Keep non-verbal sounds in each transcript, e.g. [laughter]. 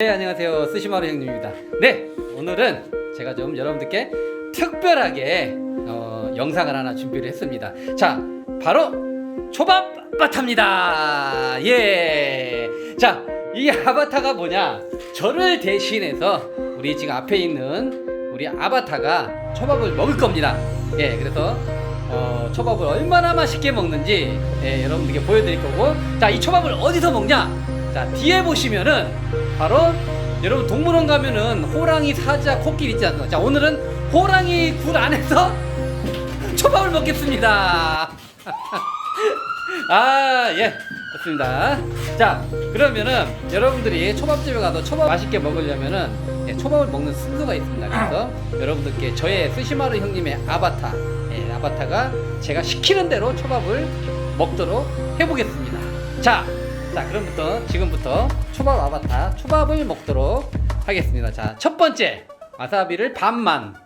네 안녕하세요. 스시마루 형님입니다. 네 오늘은 제가 좀 여러분들께 특별하게 어, 영상을 하나 준비를 했습니다. 자 바로 초밥 바타입니다. 예자 이 아바타가 뭐냐? 저를 대신해서 우리 지금 앞에 있는 우리 아바타가 초밥을 먹을 겁니다. 예 그래서 어, 초밥을 얼마나 맛있게 먹는지 예, 여러분들께 보여드릴 거고. 자 이 초밥을 어디서 먹냐? 자 뒤에 보시면은 바로 여러분 동물원 가면은 호랑이 사자 코끼리 있지 않습니까 자 오늘은 호랑이 굴 안에서 [laughs] 초밥을 먹겠습니다. [laughs] 아 예 좋습니다. 자 그러면은 여러분들이 초밥집에 가서 초밥 맛있게 먹으려면은 예, 초밥을 먹는 순서가 있습니다. 그래서 여러분들께 저의 스시마루 형님의 아바타 예, 아바타가 제가 시키는 대로 초밥을 먹도록 해보겠습니다. 자, 자 그럼부터 지금부터 초밥 아바타 초밥을 먹도록 하겠습니다. 자 첫 번째 와사비를 반만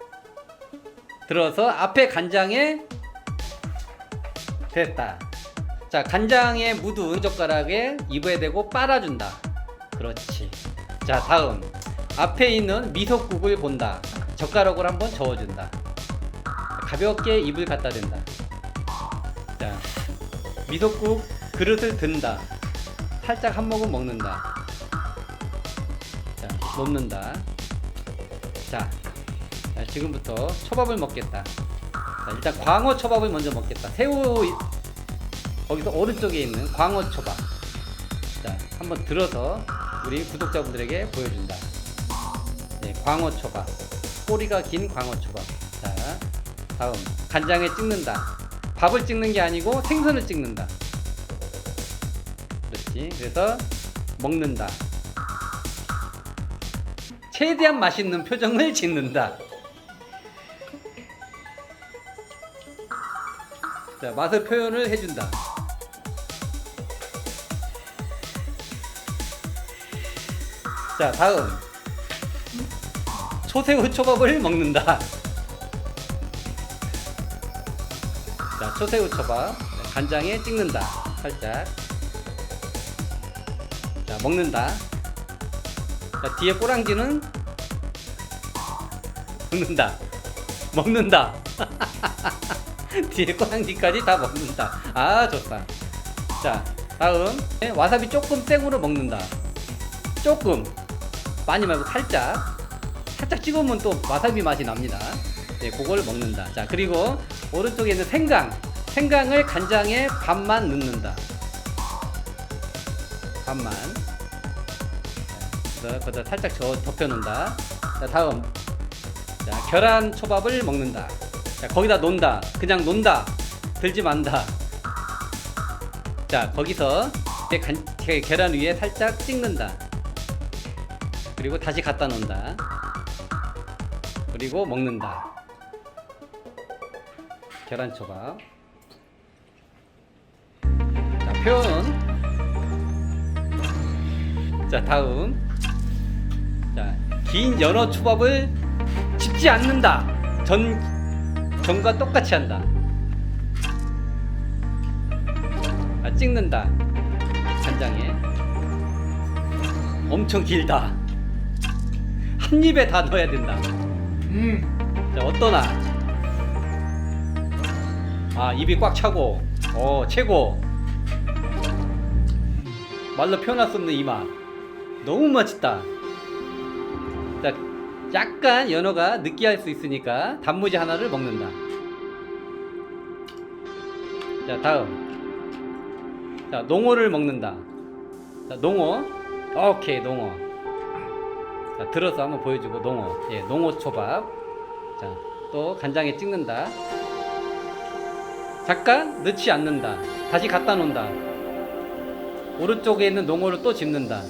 들어서 앞에 간장에 됐다. 자 간장에 묻은 젓가락에 입에 대고 빨아준다. 그렇지. 자 다음. 앞에 있는 미소국을 본다. 젓가락으로 한번 저어준다. 가볍게 입을 갖다 댄다. 자 미소국 그릇을 든다 살짝 한 모금 먹는다. 자 놓는다. 자, 자 지금부터 초밥을 먹겠다. 자, 일단 광어 초밥을 먼저 먹겠다. 새우 이- 거기서 오른쪽에 있는 광어 초밥. 자 한번 들어서 우리 구독자분들에게 보여준다. 네, 광어 초밥. 꼬리가 긴 광어 초밥. 자 다음. 간장에 찍는다. 밥을 찍는 게 아니고 생선을 찍는다 그렇지 그래서 먹는다. 최대한 맛있는 표정을 짓는다. 자 맛을 표현을 해준다. 자 다음. 초새우 초밥을 먹는다. 자 초새우 초밥. 간장에 찍는다. 살짝 자 먹는다. 자 뒤에 꼬랑지는 먹는다. 먹는다. [laughs] 뒤에 꼬랑지까지 다 먹는다. 아 좋다. 자 다음. 네, 와사비 조금 생으로 먹는다. 조금. 많이 말고 살짝. 살짝 찍으면 또 와사비 맛이 납니다. 네 그걸 먹는다. 자 그리고 오른쪽에 있는 생강. 생강을 간장에 반만 넣는다 반만. 그래서 살짝 저 덮여놓는다. 자 다음. 자 계란 초밥을 먹는다. 자 거기다 놓는다. 그냥 놓는다. 들지 만다. 자 거기서 제 간, 게- 계란 위에 살짝 찍는다. 그리고 다시 갖다 놓는다. 그리고 먹는다. 계란 초밥. 자 표현 자 다음. 자긴 연어 초밥을 집지 않는다. 전 전과 똑같이 한다. 아, 찍는다. 간장에. 엄청 길다. 한 입에 다 넣어야 된다. 음, 자 어떠나? 아 입이 꽉 차고. 어 최고. 말로 표현할 수 없는 이맛 너무 맛있다. 자 약간 연어가 느끼할 수 있으니까 단무지 하나를 먹는다. 자 다음. 자 농어를 먹는다. 자 농어. 오케이 농어. 자 들어서 한번 보여주고 농어. 예 농어 초밥. 자 또 간장에 찍는다. 잠깐 넣지 않는다. 다시 갖다 놓는다. 오른쪽에 있는 농어를 또 집는다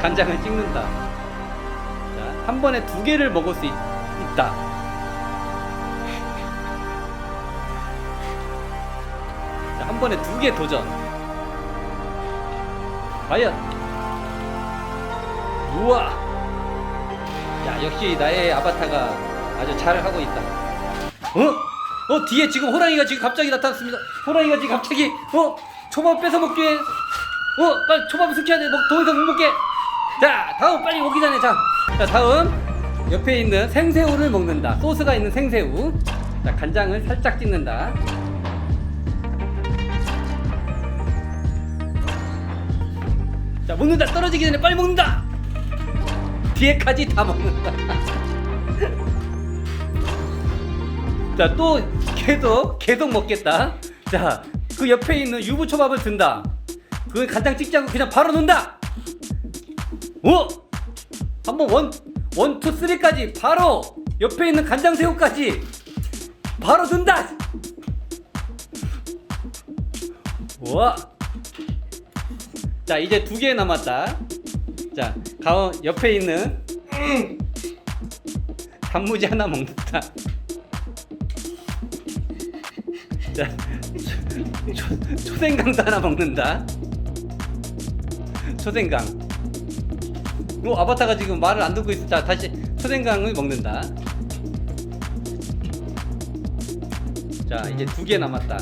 간장을 찍는다. 자, 한 번에 두 개를 먹을 수 있, 있다. 자, 한 번에 두 개 도전. 과연? 우와! 야 역시 나의 아바타가 아주 잘 하고 있다. 어? 어 뒤에 지금 호랑이가 지금 갑자기 나타났습니다. 호랑이가 지금 갑자기 어? 초밥 뺏어 먹기 어 빨리 초밥을 습해야 돼더 이상 못 먹게 자 다음 빨리 오기 전에 자, 자 다음 옆에 있는 생새우를 먹는다. 소스가 있는 생새우. 자 간장을 살짝 찍는다. 자 먹는다. 떨어지기 전에 빨리 먹는다. 뒤에까지 다 먹는다. [laughs] 자 또 계속 계속 먹겠다. 자 그 옆에 있는 유부초밥을 든다. 그 간장 찍지 않고 그냥 바로 넣는다 오! 한번 원, 원, 투, 쓰리까지 바로 옆에 있는 간장새우까지 바로 든다! 와! 자, 이제 두 개 남았다. 자, 가운 옆에 있는 단무지 하나 먹는다. 자, 초, 초, 초생강도 하나 먹는다. 초생강. 어, 아바타가 지금 말을 안 듣고. 자, 다시 초생강을 먹는다. 자, 이제 두 개 남았다.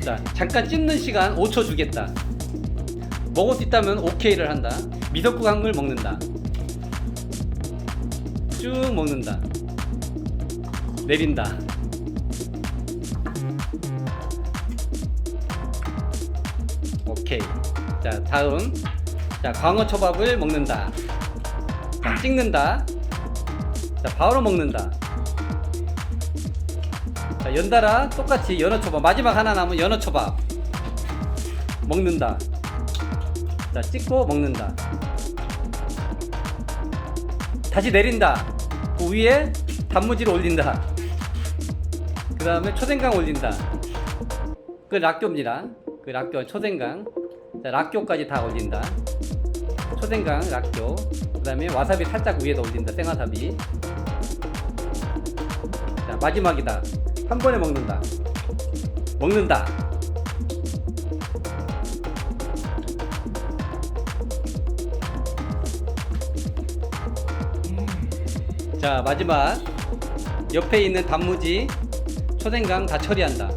자, 잠깐 찝는 시간 5초 주겠다. 먹을 수 있다면 오케이를 한다. 한물 먹는다. 쭉 먹는다. 내린다. 오케이. 자, 다음. 자, 광어 초밥을 먹는다. 자, 찍는다. 자, 바로 먹는다. 자, 연달아 똑같이 연어 초밥. 마지막 하나 남은 연어 초밥. 먹는다. 자, 찍고 먹는다. 다시 내린다. 그 위에 단무지를 올린다. 그 다음에 초생강 올린다. 그 락교입니다. 그 락교 초생강. 자, 락교까지 다 올린다. 초생강, 락교. 그 다음에 와사비 살짝 위에다 올린다. 생와사비. 자, 마지막이다. 한 번에 먹는다. 먹는다. 자, 마지막. 옆에 있는 단무지, 초생강 다 처리한다.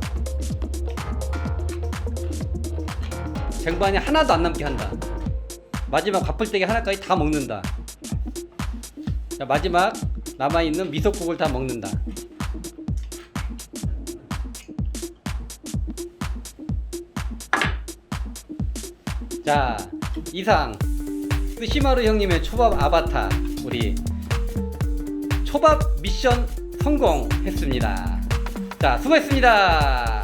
쟁반이 하나도 안 남게 한다. 마지막 밥풀떼기 하나까지 다 먹는다. 자, 마지막 남아있는 미소국을 다 먹는다. 자, 이상 스시마루 형님의 초밥 아바타 우리 초밥 미션 성공했습니다. 자, 수고했습니다.